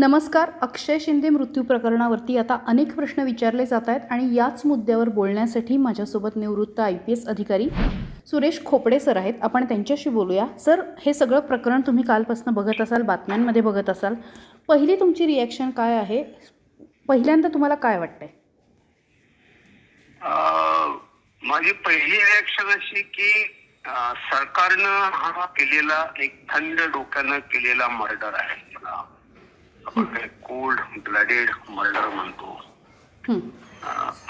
नमस्कार अक्षय शिंदे मृत्यू प्रकरणावरती आता अनेक प्रश्न विचारले जात आहेत आणि याच मुद्द्यावर बोलण्यासाठी माझ्यासोबत निवृत्त आय पी एस अधिकारी सुरेश खोपडे सर आहेत. आपण त्यांच्याशी बोलूया. सर हे सगळं प्रकरण तुम्ही कालपासून बघत असाल बातम्यांमध्ये बघत असाल. पहिली तुमची रिॲक्शन काय आहे? पहिल्यांदा तुम्हाला काय वाटतंय? माझी पहिली रिॲक्शन अशी की सरकारनं हा केलेला एक थंड डोक्यानं केलेला मर्डर आहे. आपण कोल्ड ब्लडेड मर्डर म्हणतो.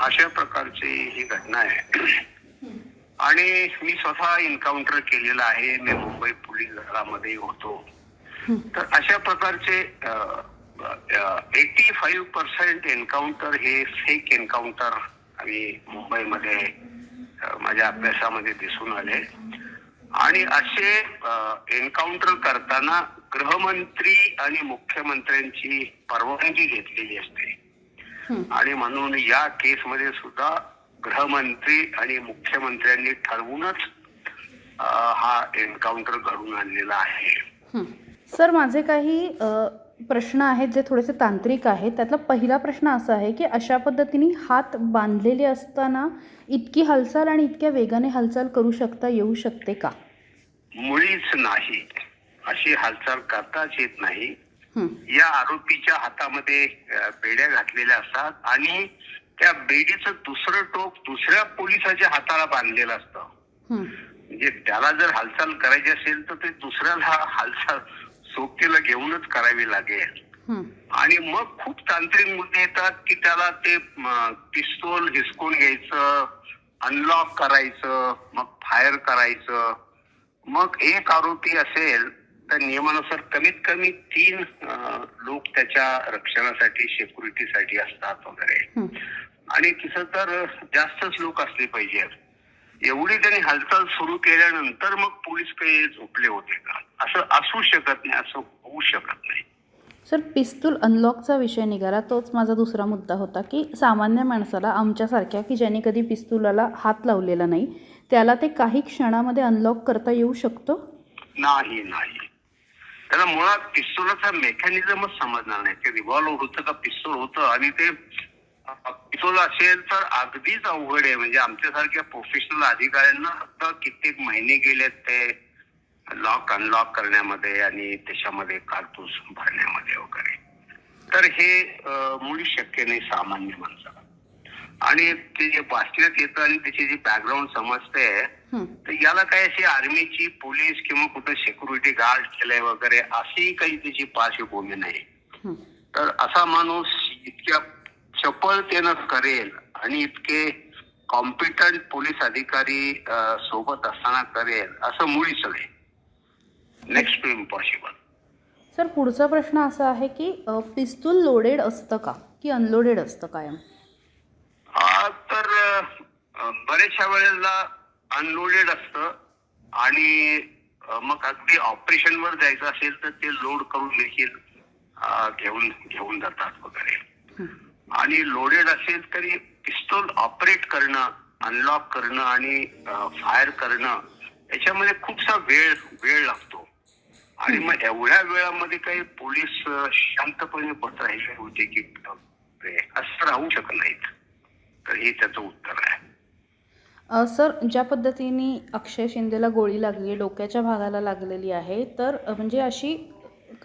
अशा प्रकारची ही घटना आहे. आणि मी स्वतः एन्काउंटर केलेलं आहे. मी मुंबई पोलीस दलामध्ये होतो. तर अशा प्रकारचे एटी फाईव्ह पर्सेंट एन्काउंटर हे फेक एन्काउंटर आणि मुंबईमध्ये माझ्या अभ्यासामध्ये दिसून आले. आणि असे एन्काउंटर करताना गृहमंत्री आणि मुख्यमंत्र्यांची परवानगी घेतलेली असते. आणि म्हणून या केसमध्ये सुद्धा गृहमंत्री आणि मुख्यमंत्र्यांनी ठरवूनच हा एन्काउंटर घडून आणलेला आहे. सर माझे काही प्रश्न आहेत जे थोडेसे तांत्रिक आहेत. त्यातला पहिला प्रश्न असा आहे की अशा पद्धतीने हात बांधलेले असताना इतकी हालचाल आणि इतक्या वेगाने हालचाल करू शकता येऊ शकते का? मुळीच नाही. अशी हालचाल करताच येत नाही. या आरोपीच्या हातामध्ये बेड्या घातलेल्या असतात आणि त्या बेडीचं दुसरं टोक दुसऱ्या पोलिसाच्या हाताला बांधलेलं असतं. हं, म्हणजे त्याला जर हालचाल करायची असेल तर ते दुसऱ्याला हालचाल सोबतीला घेऊनच करावी लागेल. हं, आणि मग खूप तांत्रिक मुद्दे येतात की त्याला ते पिस्तोल हिसकून घ्यायचं अनलॉक करायचं मग फायर करायचं. मग एक आरोपी असेल तर नियमानुसार कमीत कमी तीन लोक त्याच्या रक्षणासाठी सेक्युरिटीसाठी असतात वगैरे. आणि तिथं तर जास्तच लोक असले पाहिजेत. एवढी त्यांनी हालचाल सुरू केल्यानंतर मग पोलीस काही झोपले होते का? असं असू शकत नाही असं होऊ शकत नाही. सर पिस्तूल अनलॉकचा विषय निघाला. तोच माझा दुसरा मुद्दा होता की सामान्य माणसाला आमच्यासारख्या की ज्यांनी कधी पिस्तुलाला हात लावलेला नाही त्याला ते काही क्षणामध्ये अनलॉक करता येऊ शकतो? नाही नाही. त्याला मुळात पिस्तोलाचा मेकॅनिझमच समजणार नाही. ते रिव्हॉल्व्ह होतं का पिस्तोल होतं आणि ते पिस्तोल असेल तर अगदीच अवघड आहे. म्हणजे आमच्यासारख्या प्रोफेशनल अधिकाऱ्यांना आता कित्येक महिने गेलेत ते लॉक अनलॉक करण्यामध्ये आणि त्याच्यामध्ये कारतूस भरण्यामध्ये वगैरे. तर हे मुळी शक्य नाही सामान्य माणसाला. आणि ते जे वाचण्यात येतं आणि त्याची जी बॅकग्राऊंड समजते तर याला काय अशी आर्मीची पोलीस किंवा कुठं सिक्युरिटी गार्ड केलंय वगैरे अशी काही त्याची पार्श्वभूमी नाही. तर असा माणूस इतक्या चपळतेनं करेल आणि इतके कॉम्पिटंट पोलीस अधिकारी सोबत असताना करेल असं मुळीच नाही. नेक्स्ट टू इम्पॉसिबल सर पुढचा प्रश्न असा आहे की पिस्तूल लोडेड असतं का? की अनलोडेड असतं कायम तर अं, बऱ्याचशा वेळेला अनलोडेड असतं आणि मग अगदी ऑपरेशन वर जायचं असेल तर ते लोड करून देखील घेऊन घेऊन जातात वगैरे. आणि लोडेड असेल तरी पिस्तोल ऑपरेट करणं अनलॉक करणं आणि फायर करणं याच्यामध्ये खूपसा वेळ वेळ लागतो. आणि मग एवढ्या वेळामध्ये काही पोलीस शांतपणे बस राहिले होते की असं राहू शकत नाहीत. तर हे त्याचं उत्तर आहे. सर ज्या पद्धतीने अक्षय शिंदेला गोळी लागली आहे डोक्याच्या भागाला लागलेली आहे तर म्हणजे अशी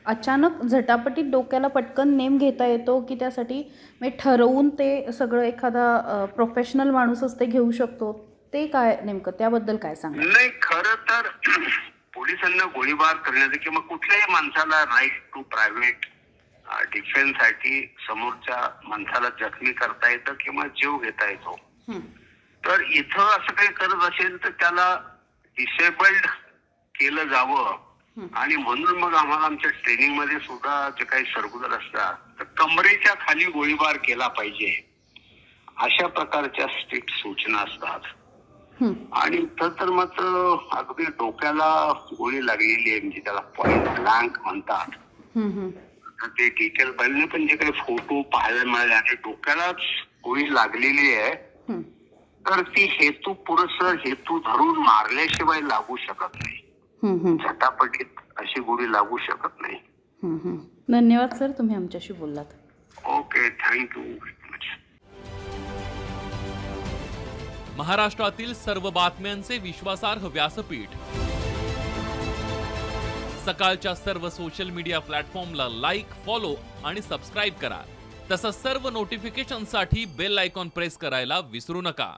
अचानक झटापटीत डोक्याला पटकन नेम घेता येतो की त्यासाठी म्हणजे ठरवून ते सगळं एखादा प्रोफेशनल माणूसच ते घेऊ शकतो. ते काय नेमकं? त्याबद्दल काय सांगा नाही खरं तर पोलिसांना गोळीबार करण्याचं किंवा कुठल्याही माणसाला राईट टू प्रायव्हेट डिफेन्ससाठी समोरच्या माणसाला जखमी करता येतं किंवा जीव घेता येतो. तर इथं असं काही करत असेल तर त्याला डिसेबल्ड केलं जावं. आणि म्हणून मग आम्हाला आमच्या ट्रेनिंगमध्ये सुद्धा जे काही सर्क्युलर असतात तर कमरेच्या खाली गोळीबार केला पाहिजे. अशा प्रकारच्या स्ट्रिक्ट सूचना असतात. आणि इथं तर मात्र अगदी डोक्याला गोळी लागलेली आहे म्हणजे त्याला पॉइंट ब्लँक म्हणतात. तर ते डिटेल पाहिजे पण जे काही फोटो पाहायला मिळाले आणि डोक्यालाच गोळी लागलेली आहे. तर ती हेतू पुरस्सर हेतू धरून मारल्याशिवाय लागू शकत नाही. हं, हं, झटापटीत अशी गोळी लागू शकत नाही. हं, हं. धन्यवाद सर. तुम्ही आमच्याशी बोललात. ओके थँक्यू महाराष्ट्रातील सर्व बातम्यांचे विश्वासार्ह व्यासपीठ. सकाळच्या सर्व सोशल मीडिया प्लॅटफॉर्मला लाईक फॉलो आणि सबस्क्राईब करा. तसंच सर्व नोटिफिकेशनसाठी बेल आयकॉन प्रेस करायला विसरू नका.